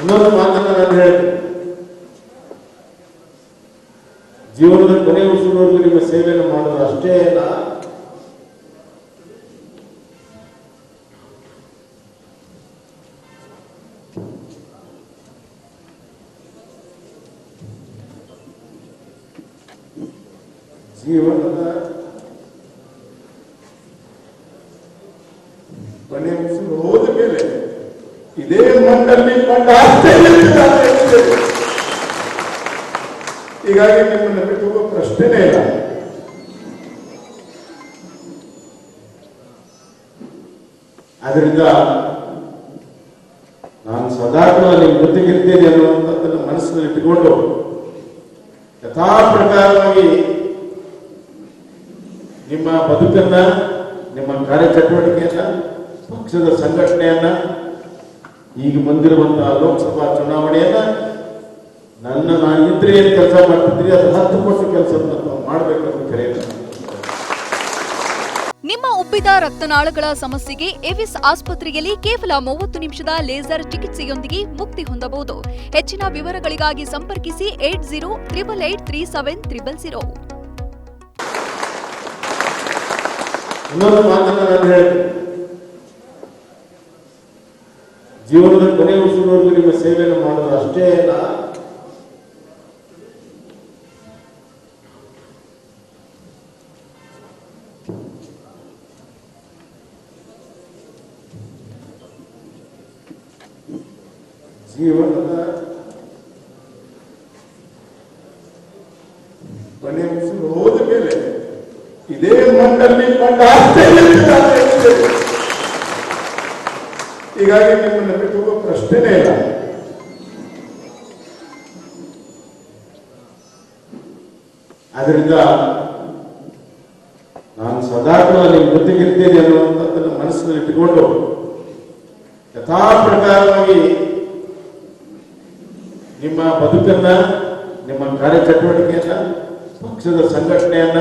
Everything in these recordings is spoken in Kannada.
ಇನ್ನೊಂದು ಮಾತನ್ನು ನಾನು ಜೀವನದ ಕೊನೆ ನಿಮ್ಮ ಸೇವೆಯನ್ನು ಮಾಡೋದು ಅಷ್ಟೇ ಅಲ್ಲ. ಜೀವನದ ಕೊನೆ ಉಸಿರು ಹೋದ ಇದೇ ಮಣ್ಣಲ್ಲಿ ಕೊಂಡ ಹೀಗಾಗಿ ನಿಮ್ಮನ್ನು ಹೋಗೋ ಪ್ರಶ್ನೆನೇ ಇಲ್ಲ. ಆದ್ರಿಂದ ನಾನು ಸದಾಕಾಲ ನಿಮ್ಮ ಜೊತೆಗಿರ್ತೇನೆ ಅನ್ನುವಂಥದ್ದನ್ನು ಮನಸ್ಸಿನಲ್ಲಿ ಇಟ್ಟುಕೊಂಡು ಯಥಾ ನಿಮ್ಮ ಬದುಕನ್ನ, ನಿಮ್ಮ ಕಾರ್ಯಚಟುವಟಿಕೆಯನ್ನ, ಪಕ್ಷದ ಸಂಘಟನೆಯನ್ನ ಈಗ ಬಂದಿರುವಂತಹ ಲೋಕಸಭಾ ಚುನಾವಣೆಯನ್ನ ನನ್ನ ನಾನು ಇದ್ರೆ ಏನ್ ಕೆಲಸ ಮಾಡ್ತಿದ್ರಿ? ಅದು ಹತ್ತು ಪಟ್ಟು ಕೆಲಸವನ್ನು ಮಾಡಬೇಕು ಮಾಡ್ಬೇಕಂತ ಕರೆಯುತ್ತೆ ನಿಮ್ಮ ಉಬ್ಬಿದ ರಕ್ತನಾಳಗಳ ಸಮಸ್ಯೆಗೆ ಎವಿಸ್ ಆಸ್ಪತ್ರೆಯಲ್ಲಿ ಕೇವಲ ಮೂವತ್ತು ನಿಮಿಷದ ಲೇಸರ್ ಚಿಕಿತ್ಸೆಯೊಂದಿಗೆ ಮುಕ್ತಿ ಹೊಂದಬಹುದು. ಹೆಚ್ಚಿನ ವಿವರಗಳಿಗಾಗಿ ಸಂಪರ್ಕಿಸಿ eight zero triple eight three seven triple zero. ಇನ್ನೊಂದು ಮಾತನ್ನ ನಾನು ಹೇಳ್ತೀನಿ. ಜೀವನದ ಕೊನೆ ಉಸಿರುವರೆಗೂ ನಿಮ್ಮ ಸೇವೆಯನ್ನು ಮಾಡೋದು ಅಷ್ಟೇ ಅಲ್ಲ. ಜೀವನದ ಕೊನೆ ಉಸಿರು ಹೋದ ಮೇಲೆ ಇದೇ ಮಣ್ಣಲ್ಲಿ ಹೀಗಾಗಿ ನಿಮ್ಮನ್ನು ಬಿಟ್ಟು ಪ್ರಶ್ನೆನೇ ಇಲ್ಲ ಆದ್ರಿಂದ ನಾನು ಸದಾಕಾಲ ನಿಮ್ಮ ಜೊತೆಗಿರ್ತೇನೆ ಅನ್ನುವಂಥದ್ದನ್ನು ಮನಸ್ಸಿನಲ್ಲಿ ಇಟ್ಟುಕೊಂಡು ಯಥಾ ಪ್ರಕಾರವಾಗಿ ನಿಮ್ಮ ಬದುಕನ್ನ ನಿಮ್ಮ ಕಾರ್ಯಚಟುವಟಿಕೆಯನ್ನ ಪಕ್ಷದ ಸಂಘಟನೆಯನ್ನ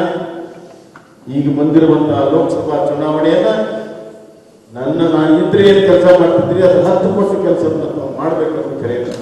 ಈಗ ಬಂದಿರುವಂತಹ ಲೋಕಸಭಾ ಚುನಾವಣೆಯನ್ನ ನನ್ನ ನಾನು ಇದ್ರೆ ಏನು ಕೆಲಸ ಮಾಡ್ತಿದ್ರಿ? ಅದು ಹತ್ತು ಕೋಟಿ ಕೆಲಸ ಮಾಡಬೇಕು ಅಂತ ಕರೆಯುತ್ತೆ